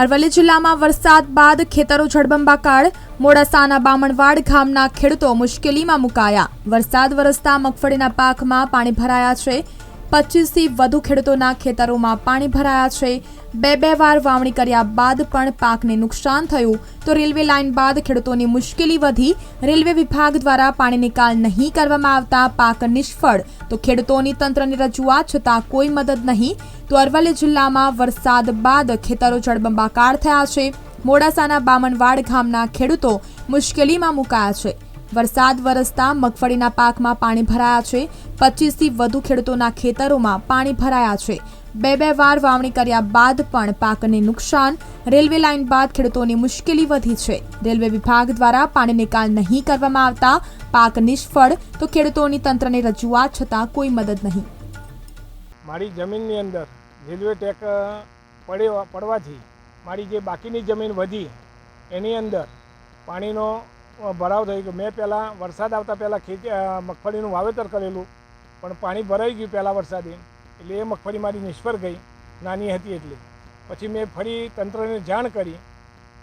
અરવલ્લી જિલ્લામાં વરસાદ બાદ ખેતરો જળબંબાકાર મોડાસાના બામણવાડ ગામના ખેડૂતો મુશ્કેલીમાં મુકાયા. વરસાદ વરસતા મગફળીના પાકમાં પાણી ભરાયા છે. પચીસથી વધુ ખેડૂતોના ખેતરોમાં પાણી ભરાયા છે. બે બે વાર વાવણી કર્યા બાદ પણ પાકને નુકસાન થયું. તો રેલવે લાઇન બાદ ખેડૂતોની મુશ્કેલી વધી. રેલવે વિભાગ દ્વારા પાણી નિકાલ નહીં કરવામાં આવતા પાક નિષ્ફળ. તો ખેડૂતોની તંત્રની રજૂઆત છતાં કોઈ મદદ નહીં. તો અરવલ્લી જિલ્લામાં વરસાદ બાદ ખેતરો જળબંબાકાર થયા છે. મોડાસાના બામણવાડ ગામના ખેડૂતો મુશ્કેલીમાં મુકાયા છે. વરસાદ વરસતા મગફળીના પાકમાં પાણી ભરાયા છે. પચીસથી વધુ ખેડૂતોના ખેતરોમાં પાણી ભરાયા છે. બે બે વાર વાવણી કર્યા બાદ પણ પાકને નુકસાન. રેલવે લાઇન બાદ ખેડૂતોની મુશ્કેલી વધી છે. રેલવે વિભાગ દ્વારા પાણી નિકાલ નહીં કરવામાં આવતા પાક નિષ્ફળ, તો ખેડૂતોની તંત્રની રજૂઆત છતાં કોઈ મદદ નહીં. મારી જમીનની અંદર રેલવે ટેક પડે પડવાથી મારી જે બાકીની જમીન વધી, એની અંદર પાણીનો ભરાવ થઈ ગયો. મેં પહેલાં વરસાદ આવતા પહેલાં ખેતી મગફળીનું વાવેતર કરેલું, પણ પાણી ભરાઈ ગયું પહેલાં વરસાદે. એટલે એ મગફળી મારી નિષ્ફળ ગઈ, નાની હતી એટલે. પછી મેં ફરી તંત્રને જાણ કરી.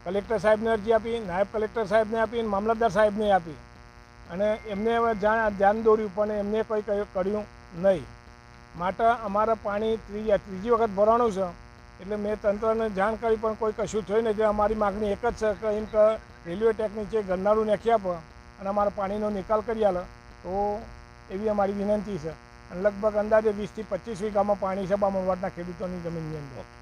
કલેક્ટર સાહેબને અરજી આપી, નાયબ કલેક્ટર સાહેબને આપી અને મામલતદાર સાહેબને આપી. અને એમને હવે જાણ, ધ્યાન દોર્યું, પણ એમને કંઈ કર્યું નહીં. માટે અમારા પાણી ત્રીજી ત્રીજી વખત ભરાણું છે. એટલે મેં તંત્રને જાણ કરી, પણ કોઈ કશું થયું નહીં. અમારી માગણી એક જ છે કે એમ કે રેલવે ટેકની છે ગરનાળું નાખી આપો અને અમારો પાણીનો નિકાલ કરી આલો, તો એવી અમારી વિનંતી છે. અને લગભગ અંદાજે વીસથી પચીસ વીઘામાં પાણી છે બામણવાડના ખેડૂતોની જમીનની અંદર.